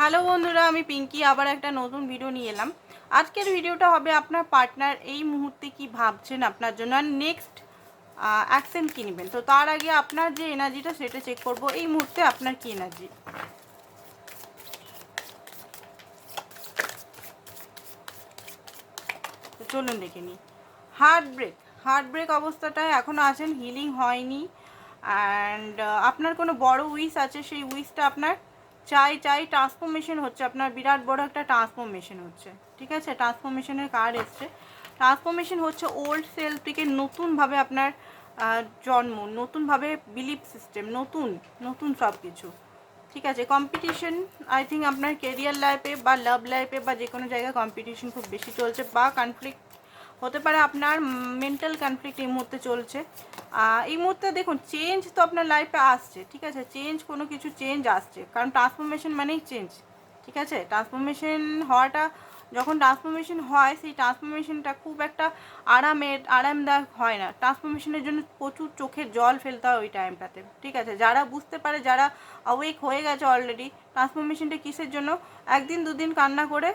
Hello বন্ধুরা, আমি পিঙ্কি, আবার একটা নতুন ভিডিও নিয়ে এলাম। আজকের ভিডিওটা হবে আপনার পার্টনার এই মুহূর্তে কি ভাবছেন আপনার জন্য। আর নেক্সট অ্যাকশন কী নেবেন? তো তার আগে আপনার যে এনার্জিটা সেটা চেক করব। এই মুহূর্তে আপনার কি এনার্জি চলুন দেখে নিই। হার্ট ব্রেক হার্ট ব্রেক অবস্থাটায় এখনও আছেন হিলিং হয়নি। অ্যান্ড আপনার কোনো বড় উইস আছে, সেই উইসটা আপনার চাই চাই ট্রান্সফরমেশন হচ্ছে। আপনার বিরাট বড় একটা ট্রান্সফরমেশন হচ্ছে। ঠিক আছে? ট্রান্সফরমেশনের কার্ড এসছে। ট্রান্সফরমেশন হচ্ছে ওল্ড সেলফ থেকে নতুনভাবে আপনার জন্ম, নতুনভাবে বিলিফ সিস্টেম নতুন নতুন সব কিছু ঠিক আছে? কম্পিটিশন আই থিঙ্ক আপনার কেরিয়ার লাইফে বা লাভ লাইফে বা যে কোনো জায়গায় কম্পিটিশন খুব বেশি চলছে বা কনফ্লিক্ট হতে পারে আপনার মেন্টাল কনফ্লিক্ট এই মুহূর্তে চলছে। এই মুহূর্তে দেখুন চেঞ্জ তো আপনার লাইফে আসছে, ঠিক আছে? চেঞ্জ কোনো কিছু চেঞ্জ আসছে, কারণ ট্রান্সফরমেশন মানেই চেঞ্জ ঠিক আছে? ট্রান্সফরমেশন হওয়াটা, যখন ট্রান্সফরমেশন হয়, সেই ট্রান্সফরমেশনটা খুব একটা আরামের আরামদায়ক হয় না। ট্রান্সফরমেশনের জন্য প্রচুর চোখের জল ফেলতে হয় ওই টাইমটাতে ঠিক আছে? যারা বুঝতে পারে, যারা অওয়েক হয়ে গেছে অলরেডি ট্রান্সফরমেশনটা কিসের জন্য? একদিন দুদিন কান্না করে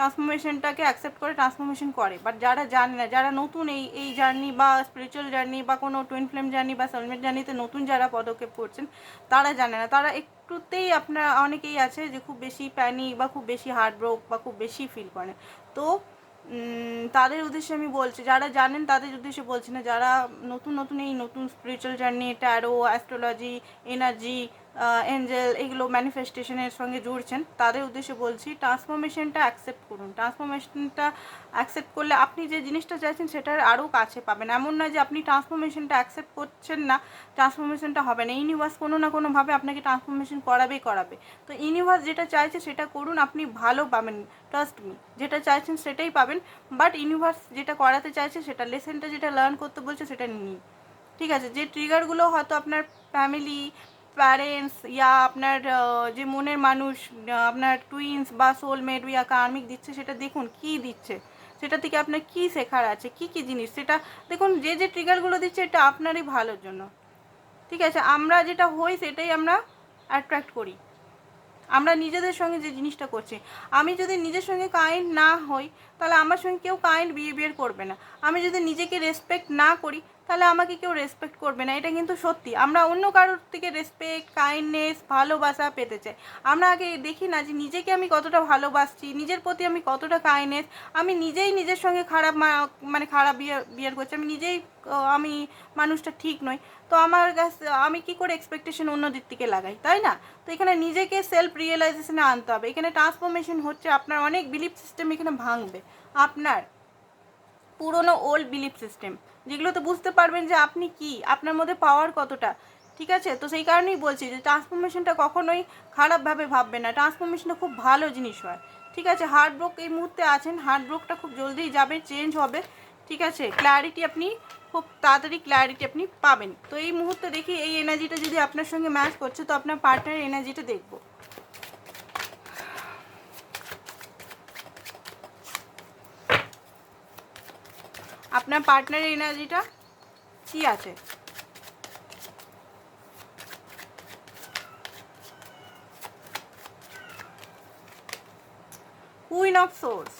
ট্রান্সফরমেশনটাকে অ্যাকসেপ্ট করে ট্রান্সফরমেশন করে। বাট যারা জানে না, যারা নতুন এই এই জার্নি বা স্পিরিচুয়াল জার্নি বা কোনো টুইন ফ্লেম জার্নি বা সলমেট জার্নিতে নতুন যারা পদক্ষেপ করছেন, তারা জানে না। তারা একটুতেই আপনার, অনেকেই আছে যে খুব বেশি প্যানিক বা খুব বেশি হার্টব্রোক বা খুব বেশি ফিল করে। তো তাদের উদ্দেশ্যে আমি বলছি, যারা জানেন তাদের উদ্দেশ্যে বলছি না, যারা নতুন নতুন এই নতুন spiritual journey tarot astrology energy angel এগুলো ম্যানিফেস্টেশনের সঙ্গে জুড়ছেন। তাদের উদ্দেশ্যে বলছি ট্রান্সফরমেশনটা অ্যাকসেপ্ট করুন। ট্রান্সফরমেশনটা অ্যাকসেপ্ট করলে আপনি যে জিনিসটা চাইছেন সেটার আরও কাছে পাবেন। এমন না যে আপনি ট্রান্সফরমেশনটা অ্যাকসেপ্ট করছেন না ট্রান্সফরমেশনটা হবে না। ইউনিভার্স কোনো না কোনোভাবে আপনাকে ট্রান্সফরমেশন করাবেই করাবে। তো ইউনিভার্স যেটা চাইছে সেটা করুন, আপনি ভালো পাবেন ট্রাস্ট মি যেটা চাইছেন সেটাই পাবেন বাট ইউনিভার্স যেটা করাতে চাইছে সেটা লেসেনটা যেটা লার্ন করতে বলছে সেটা নিন। ঠিক আছে? যে ট্রিগারগুলো হয়তো আপনার ফ্যামিলি প্যারেন্টস ইয়া আপনার যে মনের মানুষ আপনার টুইন্স বা সোলমেট ইয়া কার্মিক দিচ্ছে সেটা দেখুন কি দিচ্ছে। সেটা থেকে আপনার কি শেখার আছে, কি কি জিনিস, সেটা দেখুন যে যে ট্রিগারগুলো দিচ্ছে এটা আপনারই ভালোর জন্য। ঠিক আছে? আমরা যেটা হই সেটাই আমরা অ্যাট্রাক্ট করি। আমরা নিজেদের সঙ্গে যে জিনিসটা করছি। আমি যদি নিজের সঙ্গে কাইন্ড না হই তাহলে আমার সঙ্গে কেউ কাইন্ড বিহেভিয়ার করবে না। আমি যদি নিজেকে রেসপেক্ট না করি, তাহলে আমাকে কেউ রেসপেক্ট করবে না। এটা কিন্তু সত্যি। আমরা অন্য কারোর থেকে রেসপেক্ট কাইন্ডনেস ভালোবাসা পেতে চাই। আমরা আগে দেখি না যে নিজেকে আমি কতটা ভালোবাসছি, নিজের প্রতি আমি কতটা কাইন্ডনেস আমি নিজেই নিজের সঙ্গে খারাপ মানে খারাপ বিয়ার করছি। আমি নিজেই আমি মানুষটা ঠিক নই। তো আমার কাছে, আমি কি করে এক্সপেকটেশন অন্য দিক থেকে লাগাই, তাই না? তো এখানে নিজেকে সেলফ রিয়েলাইজেশনে আনতে হবে। এখানে ট্রান্সফরমেশন হচ্ছে আপনার অনেক বিলিফ সিস্টেম এখানে ভাঙবে। আপনার পুরনো ওল্ড বিলিফ সিস্টেম যেগুলো তো বুঝতে পারবেন যে আপনি কি, আপনার মধ্যে পাওয়ার কতটা, ঠিক আছে? তো সেই কারণেই বলছি যে ট্রান্সফরমেশনটা কখনোই খারাপভাবে ভাববে না। ট্রান্সফরমেশনটা খুব ভালো জিনিস হয়, ঠিক আছে? হার্ড ব্রোক এই মুহূর্তে আছেন হার্ড ব্রোকটা খুব জলদিই যাবে চেঞ্জ হবে, ঠিক আছে? ক্ল্যারিটি আপনি খুব তাড়াতাড়ি ক্ল্যারিটি আপনি পাবেন। তো এই মুহূর্তে দেখি এই এনার্জিটা যদি আপনার সঙ্গে ম্যাচ করছে, তো আপনার পার্টনারের এনার্জিটা দেখব। আপনার পার্টনারের এনার্জিটা কি আছে? Queen of swords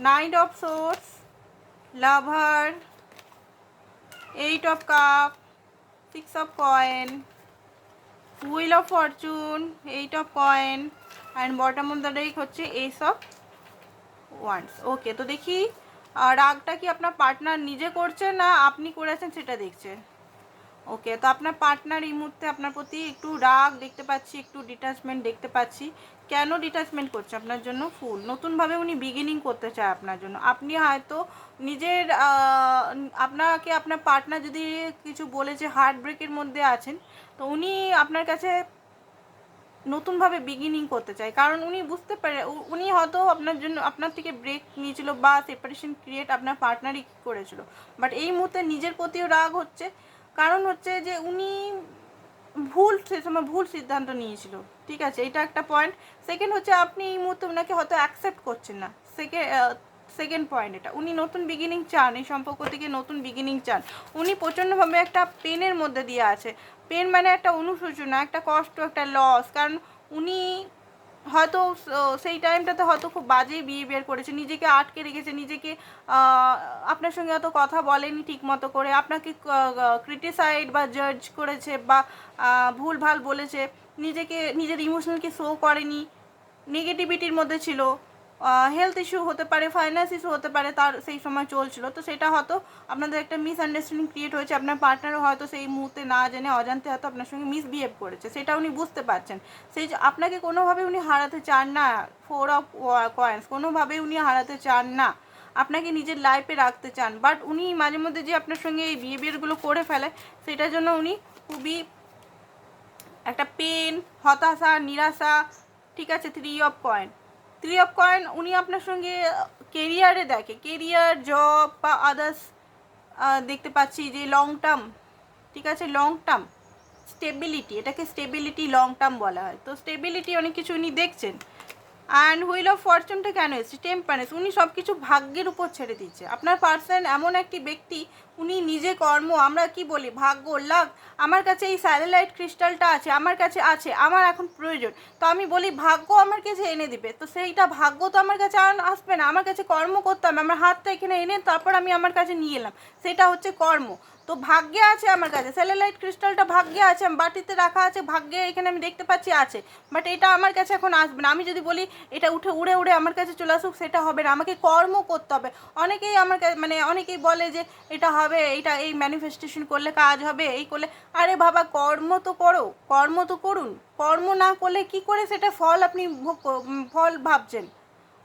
knight of swords lover eight of cup six of coin wheel of fortune eight of coin and bottom of the deck হচ্ছে এইস অফ ওয়ান্স ওকে তো দেখি রাগটা কি আপনার পার্টনার নিজে করছে না আপনি করেছেন সেটা দেখছে? ওকে তো আপনার পার্টনার এই মুহূর্তে আপনার প্রতি একটু রাগ দেখতে পাচ্ছি, একটু ডিটাচমেন্ট দেখতে পাচ্ছি। কেন ডিটাচমেন্ট করছে আপনার জন্য? ফুল নতুনভাবে উনি বিগিনিং করতে চায় আপনার জন্য। আপনি হয়তো নিজের আপনাকে আপনার পার্টনার যদি কিছু বলেছে হার্ট ব্রেকের মধ্যে আছেন, তো উনি আপনার কাছে নতুনভাবে বিগিনিং করতে চায়। কারণ উনি বুঝতে পারে উনি হয়তো আপনার জন্য, আপনার থেকে ব্রেক নিয়েছিল বা সেপারেশন ক্রিয়েট আপনার পার্টনারই করেছিল। বাট এই মুহূর্তে নিজের প্রতিও রাগ হচ্ছে। কারণ হচ্ছে যে উনি ভুল সে সময় ভুল সিদ্ধান্ত নিয়েছিল। ঠিক আছে, এটা একটা পয়েন্ট সেকেন্ড হচ্ছে আপনি এই মুহূর্তে ওনাকে হয়তো অ্যাকসেপ্ট করছেন না। সেকেন্ড সেকেন্ড পয়েন্ট এটা। উনি নতুন বিগিনিং চান, এই সম্পর্ক থেকে নতুন বিগিনিং চান। উনি প্রচণ্ডভাবে একটা পেনের মধ্যে দিয়ে আছে। পেন মানে একটা অনুশোচনা, একটা কষ্ট, একটা লস কারণ উনি হয়তো সেই টাইমটাতে হয়তো খুব বাজে বিহেভিয়ার করেছে। নিজেকে আটকে রেখেছে, নিজেকে আপনার সঙ্গে অত কথা বলেনি ঠিক মতো করে। আপনাকে ক্রিটিসাইড বা জাজ করেছে বা ভুল ভালো বলেছে। নিজেকে, নিজের ইমোশনালকে শো করেনি। নেগেটিভিটির মধ্যে ছিল। হেলথ ইস্যু হতে পারে ফাইন্যান্স ইস্যু হতে পারে, তার সেই সময় চলছিল। তো সেটা হয়তো আপনাদের একটা মিসআন্ডারস্ট্যান্ডিং ক্রিয়েট হয়েছে, আপনার পার্টনারও হয়তো সেই মুহূর্তে না জেনে অজান্তে হয়তো আপনার সঙ্গে মিসবিহেভ করেছে। সেটা উনি বুঝতে পারছেন। সেই আপনাকে কোনোভাবে উনি হারাতে চান না ফোর অফ কয়েন্স কোনোভাবেই উনি হারাতে চান না। আপনাকে নিজের লাইফে রাখতে চান। বাট উনি মাঝে মধ্যে যে আপনার সঙ্গে এই বিহেভিয়ারগুলো করে ফেলে, সেটার জন্য উনি খুবই একটা পেন হতাশা, নিরাশা, ঠিক আছে three of coin three of coin উনি আপনার সঙ্গে কেরিয়ারে দেখে। কেরিয়ার জব বা আদার্স দেখতে পাচ্ছি যে লং টার্ম ঠিক আছে? লং টার্ম স্টেবিলিটি এটাকে স্টেবিলিটি লং টার্ম বলা হয়। তো স্টেবিলিটি অনেক কিছু উনি দেখছেন। অ্যান্ড হুইল অফ ফরচুনটা কেন এসেছে? টেম্পারেন্স উনি সব কিছু ভাগ্যের উপর ছেড়ে দিচ্ছে আপনার পার্সন এমন একটি ব্যক্তি উনি নিজে কর্ম, আমরা কি বলি? ভাগ্য, লাভ। আমার কাছে এই স্যাটেলাইট ক্রিস্টালটা আছে, আমার কাছে আছে, আমার এখন প্রয়োজন। তো আমি বলি, ভাগ্য আমার কাছে এনে দিবে। তো সেইটা ভাগ্য তো আমার কাছে আসবে না, আমার কাছে কর্ম করতে হবে, আমার হাতটা এখানে এনে তারপর আমি আমার কাছে নিয়ে এলাম। সেটা হচ্ছে কর্ম। তো ভাগ্যে আছে আমার কাছে, স্যাটেলাইট ক্রিস্টালটা ভাগ্যে আছে, বাটিতে রাখা আছে, ভাগ্যে এখানে আমি দেখতে পাচ্ছি আছে। বাট এটা আমার কাছে এখন আসবে না। আমি যদি বলি, এটা উঠে, উড়ে উড়ে আমার কাছে চলে আসুক, সেটা হবে না। আমাকে কর্ম করতে হবে। অনেকেই আমার কাছে মানে অনেকেই বলে যে, এটা হবে এটা এই ম্যানিফেস্টেশন করলে কাজ হবে, এই করলে, আরে বাবা, কর্ম তো করো, কর্ম তো করুন, কর্ম না করলে কি করে সেটা ফল আপনি ফল ভাবছেন?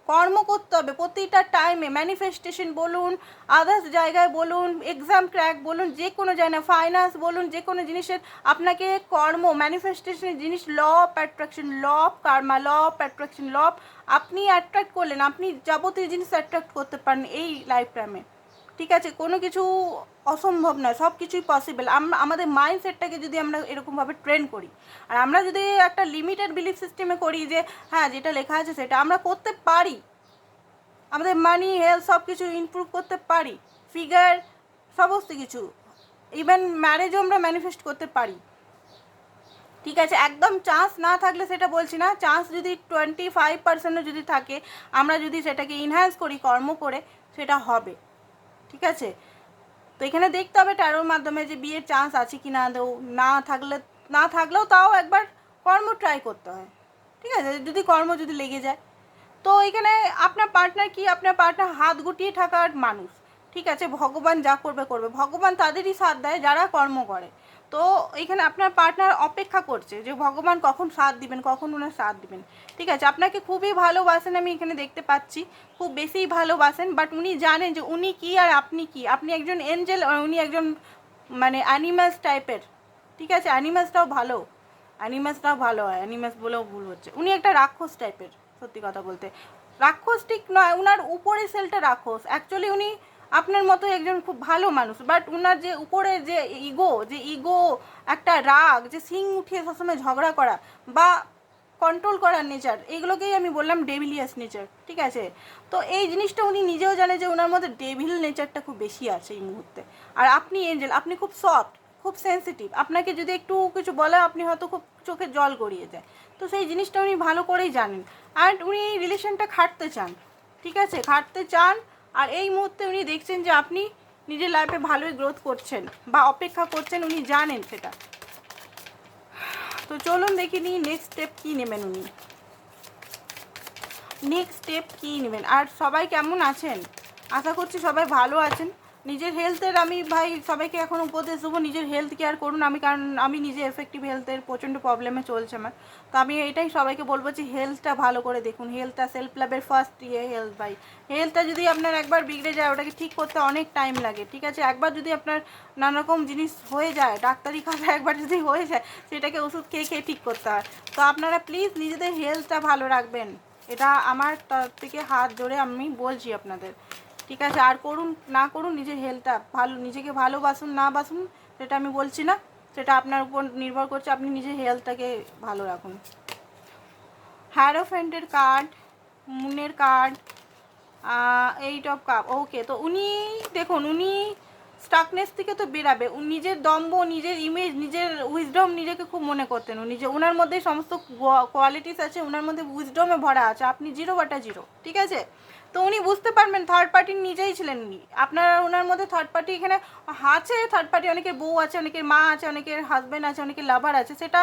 কর্ম করতে হবে প্রতিটা টাইমে ম্যানিফেস্টেশন বলুন আদার্স জায়গায় বলুন এক্সাম ক্র্যাক বলুন, যে কোনো জায়গায় ফাইন্যান্স বলুন, যে কোনো জিনিসের, আপনাকে কর্ম ম্যানিফেস্টেশনের জিনিস law of attraction law of karma law of attraction law of আপনি অ্যাট্রাক্ট করলেন, আপনি যাবতীয় জিনিস অ্যাট্রাক্ট করতে পারেন এই লাইফ টাইমে ঠিক আছে, কোনো কিছু অসম্ভব নয়, সব কিছুই পসিবল আমাদের মাইন্ডসেটটাকে যদি আমরা এরকমভাবে ট্রেন করি, আর আমরা যদি একটা লিমিটেড বিলিফ সিস্টেমে করি যে হ্যাঁ যেটা লেখা আছে সেটা আমরা করতে পারি। আমাদের মানি হেলথ সব কিছু ইমপ্রুভ করতে পারি। ফিগার সমস্ত কিছু। ইভেন ম্যারেজও আমরা ম্যানিফেস্ট করতে পারি। ঠিক আছে, একদম চান্স না থাকলে সেটা বলছি না চান্স যদি টোয়েন্টি ফাইভ পার্সেন্টও যদি থাকে, আমরা যদি সেটাকে ইনহ্যান্স করি, কর্ম করে, সেটা হবে। ঠিক আছে? তো এখানে দেখতে হবে ট্যারোর মাধ্যমে যে বিয়ের চান্স আছে কি না না থাকলে, না থাকলেও তাও একবার কর্ম ট্রাই করতে হয়। ঠিক আছে? যদি কর্ম যদি লেগে যায়। তো এখানে আপনার পার্টনার কি? আপনার পার্টনার হাত গুটিয়ে থাকার মানুষ। ঠিক আছে? ভগবান যা করবে করবে। ভগবান তাদেরই সাথ দেয় যারা কর্ম করে। তো এখানে আপনার পার্টনার অপেক্ষা করছে যে ভগবান কখন সাথ দিবেন, কখন ওনার সাথ দিবেন। ঠিক আছে, আপনাকে খুবই ভালোবাসেন, আমি এখানে দেখতে পাচ্ছি। খুব বেশিই ভালোবাসেন বাট উনি জানেন যে উনি কি আর আপনি কি। আপনি একজন এঞ্জেল আর উনি একজন মানে অ্যানিমালস টাইপের ঠিক আছে অ্যানিমালসটাও ভালো। অ্যানিমালসটাও ভালো হয় অ্যানিমালস বলেও ভুল হচ্ছে। উনি একটা রাক্ষস টাইপের সত্যি কথা বলতে। রাক্ষস ঠিক নয়, উনার উপরে সেলটা রাক্ষস। অ্যাকচুয়ালি উনি আপনার মতো একজন খুব ভালো মানুষ। বাট উনার যে উপরে যে ইগো যে ইগো একটা রাগ, যে সিং উঠিয়ে সবসময় ঝগড়া করা বা কন্ট্রোল করার নেচার এইগুলোকেই আমি বললাম ডেভিলিয়াস নেচার ঠিক আছে? তো এই জিনিসটা উনি নিজেও জানে যে ওনার মধ্যে ডেভিল নেচারটা খুব বেশি আছে এই মুহূর্তে। আর আপনি এঞ্জেল আপনি খুব সফট খুব সেন্সিটিভ আপনাকে যদি একটু কিছু বলে, আপনি হয়তো খুব চোখে জল গড়িয়ে যায় তো সেই জিনিসটা উনি ভালো করেই জানেন। অ্যান্ড উনি এই রিলেশনটা খাটতে চান, ঠিক আছে? খাটতে চান আর এই মুহূর্তে উনি দেখছেন যে আপনি নিজের লাইফে ভালোই গ্রোথ করছেন বা অপেক্ষা করছেন, উনি জানেন সেটা। তো চলুন দেখি নি নেক্সট স্টেপ কী নেবেন উনি। নেক্সট স্টেপ কী নেবেন? আর সবাই কেমন আছেন? আশা করছি সবাই ভালো আছেন। নিজের হেলথের আমি ভাই সবাইকে এখন উপদেশ দেবো, নিজের হেলথ কেয়ার করুন। আমি কারণ আমি নিজে এফেক্টিভ হেলথের প্রচণ্ড প্রবলেমে চলছে আমার। তো আমি এটাই সবাইকে বলব যে হেলথটা ভালো করে দেখুন। হেলথটা সেলফ লাভের ফার্স্ট ইয়ে হেলথ ভাই। হেলথটা যদি আপনার একবার বিগড়ে যায়, ওটাকে ঠিক করতে অনেক টাইম লাগে, ঠিক আছে? একবার যদি আপনার নানারকম জিনিস হয়ে যায়, ডাক্তারি খাতা একবার যদি হয়ে যায়, সেটাকে ওষুধ খেয়ে খেয়ে ঠিক করতে হয়। তো আপনারা প্লিজ নিজেদের হেলথটা ভালো রাখবেন। এটা আমার তরফ থেকে হাত ধরে আমি বলছি আপনাদের। ঠিক আছে, আর করুন, না করুন, নিজের হেলথটা ভালো, নিজেকে ভালোবাসুন, না বাসুন, সেটা আমি বলছি না, সেটা আপনার উপর নির্ভর করছে, আপনি নিজের হেলথটাকে ভালো রাখুন। হ্যারোফ্যান্টের card মুনের card eight of cup okay তো উনি, দেখুন, উনি স্টাকনেস থেকে তো বেরাবে। নিজের দম্ব নিজের ইমেজ নিজের উইজডম নিজেকে খুব মনে করতেন উনি যে ওনার মধ্যে সমস্ত কোয়ালিটিস আছে ওনার মধ্যে উইজডমে ভরা আছে। আপনি জিরো বাটা জিরো ঠিক আছে? তো উনি বুঝতে পারবেন থার্ড পার্টি নিজেই ছিলেন উনি। আপনার ওনার মধ্যে থার্ড পার্টি এখানে আছে থার্ড পার্টি অনেকের বউ আছে, অনেকের মা আছে, অনেকের হাজব্যান্ড আছে, অনেকের লাভার আছে। সেটা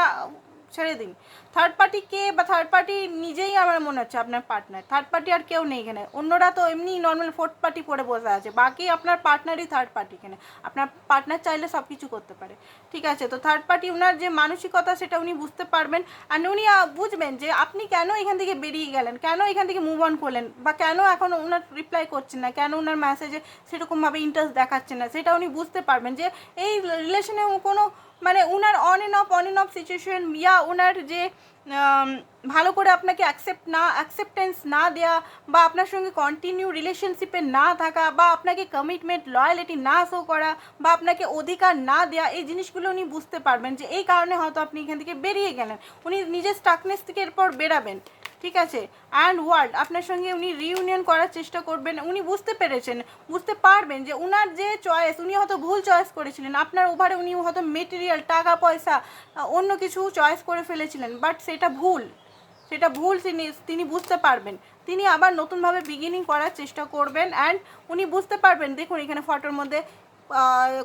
ছেড়ে দিন। থার্ড পার্টি কে বা থার্ড পার্টি নিজেই আমার মনে হচ্ছে আপনার পার্টনার থার্ড পার্টি আর কেউ নেই এখানে। অন্যরা তো এমনি নর্মাল ফোর্থ পার্টি পড়ে বসে আছে। বাকি আপনার পার্টনারই থার্ড পার্টি এখানে। আপনার পার্টনার চাইলে সব কিছু করতে পারে। ঠিক আছে? তো থার্ড পার্টি ওনার যে মানসিকতা, সেটা উনি বুঝতে পারবেন। আর উনি বুঝবেন যে আপনি কেন এখান থেকে বেরিয়ে গেলেন? কেন এখান থেকে মুভ অন করলেন? বা কেন এখন ওনার রিপ্লাই করছেন না? কেন ওনার মেসেজে সেরকমভাবে ইন্টারেস্ট দেখাচ্ছেন না? সেটা উনি বুঝতে পারবেন যে এই রিলেশনে কোনো মানে উনার on and off on and off situation yeah ওনার যে ভালো করে আপনাকে অ্যাকসেপ্ট না অ্যাকসেপ্টেন্স না দেওয়া বা আপনার সঙ্গে কন্টিনিউ রিলেশনশিপে না থাকা বা আপনাকে কমিটমেন্ট লয়ালিটি না শো করা বা আপনাকে অধিকার না দেওয়া এই জিনিসগুলো উনি বুঝতে পারবেন যে এই কারণে হয়তো আপনি এখান থেকে বেরিয়ে গেলেন। উনি নিজের স্টাকনেস থেকে এরপর বেরাবেন। ঠিক আছে? অ্যান্ড ওয়ার্ল্ড আপনার সঙ্গে উনি রিউনিয়ন করার চেষ্টা করবেন। উনি বুঝতে পেরেছেন, বুঝতে পারবেন যে উনার যে চয়েস উনি হয়তো ভুল চয়েস করেছিলেন। আপনার ওভারে উনি হয়তো মেটেরিয়াল টাকা, পয়সা অন্য কিছু চয়েস করে ফেলেছিলেন। বাট সেটা ভুল। সেটা ভুল তিনি তিনি বুঝতে পারবেন। তিনি আবার নতুনভাবে বিগিনিং করার চেষ্টা করবেন। অ্যান্ড উনি বুঝতে পারবেন, দেখুন এখানে ফটোর মধ্যে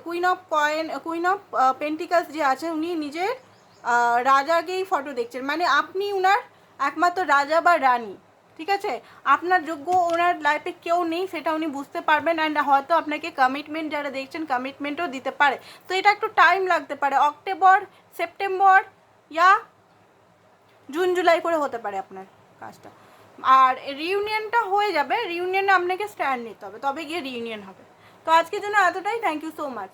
queen of coin queen of pentacles যে আছে, উনি নিজের রাজাকেই ফটো দেখছেন। মানে আপনি উনার একমাত্র রাজা বা রানী, ঠিক আছে? আপনার যোগ্য ওনার লাইফে কেউ নেই, সেটা উনি বুঝতে পারবেন অ্যান্ড হয়তো আপনাকে কমিটমেন্ট যারা দেখছেন কমিটমেন্টও দিতে পারে। তো এটা একটু টাইম লাগতে পারে, October, September yeah, June, July করে হতে পারে আপনার কাজটা। আর রিউনিয়নটা হয়ে যাবে রিউনিয়নে আপনাকে স্ট্যান্ড নিতে হবে, তবে গিয়ে রিউনিয়ন হবে। তো আজকের জন্য এতটাই থ্যাংক ইউ সো মাচ